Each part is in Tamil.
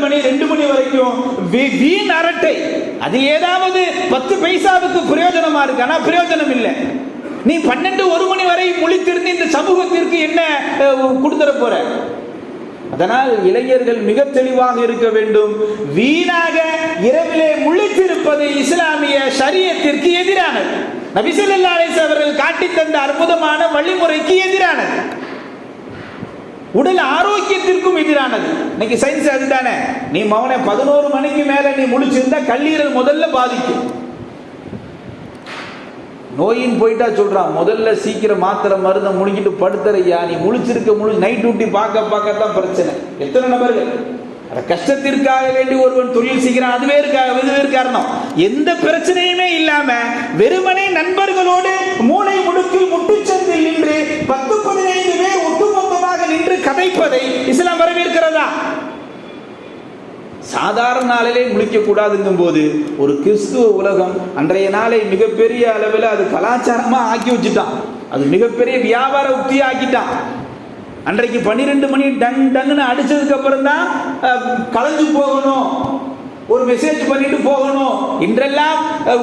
மணி ரெண்டு மணி வரைக்கும் வீண் அரட்டை. அது ஏதாவது பத்து பைசாவுக்கு பிரயோஜனமா இருக்கு. ஆனா பிரயோஜனம் இல்லை. நீ பன்னெண்டு ஒரு மணி வரை முழித்திருந்து இந்த சமூகத்திற்கு என்ன கொடுத்துட போற? அதனால் இளைஞர்கள் மிக தெளிவாக இருக்க வேண்டும். வீணாக இரவிலே முழித்திருப்பது இஸ்லாமிய சரியத்திற்கு எதிரானது. நபிசல்லா அவர்கள் காட்டித் தந்த அற்புதமான வழிமுறைக்கு எதிரானது. உடல் ஆரோக்கியத்திற்கும் எதிரானது. இன்னைக்கு சயின்ஸ் அதுதானே? நீ மௌன பதினோரு மணிக்கு மேல நீ முழிச்சிருந்தா கல்லீரல் முதல்ல பாதிக்கும். நோயின் போயிட்டா சொல்றான் முதல்ல சீக்கிரம் மாத்திரை மருந்தை முழுங்கிட்டு படுத்துறையா. நீ முழிச்சிருக்க முழு நைட் டியூட்டி பார்க்க பார்க்க தான் பிரச்சனை. எத்தனை நபர்கள்? அட கஷ்டத்திற்காக வேண்டி ஒருவன் தொழில் செய்கிறான். அதுவே இருக்கா இதுவே காரணம் எந்த பிரச்சனையுமே இல்லாம வெறுமனே நண்பர்களோடு ஒட்டுமொத்தமாக இஸ்லாம் வரவேற்கிறதா? சாதாரண நாளிலே முழிக்க கூடாதுங்கும் போது ஒரு கிறிஸ்துவ உலகம் அன்றைய நாளை மிகப்பெரிய அளவில் அது கலாச்சாரமா ஆக்கி வச்சுட்டான். அது மிகப்பெரிய வியாபார உத்தியா ஆக்கிட்டான். அன்றைக்கு பன்னிரெண்டு மணி டங் டங்குன்னு அடிச்சதுக்கு அப்புறம் தான் கலைஞ்சு போகணும். ஒரு மெசேஜ் பண்ணிட்டு போகணும். இன்றெல்லாம்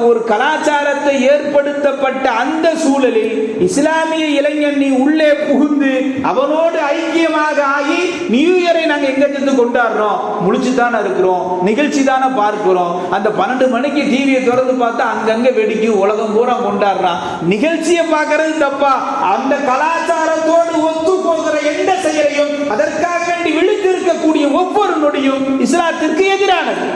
ஒரு கலாச்சாரத்தை ஏற்படுத்தப்பட்ட அந்த சூழலில் இஸ்லாமிய இளைஞன் நீ உள்ளே புகுந்து அவனோடு ஐக்கியமாக ஆகி நியூ இயரை நாங்கள் எங்க கொண்டாடுறோம்? முழிச்சு தானே இருக்கிறோம். நிகழ்ச்சி தானே பார்க்கிறோம். அந்த பன்னெண்டு மணிக்கு டிவியை திறந்து பார்த்தா அங்கங்க வெடிக்கும் உலகம் பூரா கொண்டாடுறான். நிகழ்ச்சியை பார்க்கறது தப்பா. அந்த கலாச்சாரத்தோடு ஒத்து போகிற எந்த செயலையும் அதற்காக வேண்டி விழித்திருக்கக்கூடிய ஒவ்வொரு நொடியும் இஸ்லாத்திற்கு எதிரானது.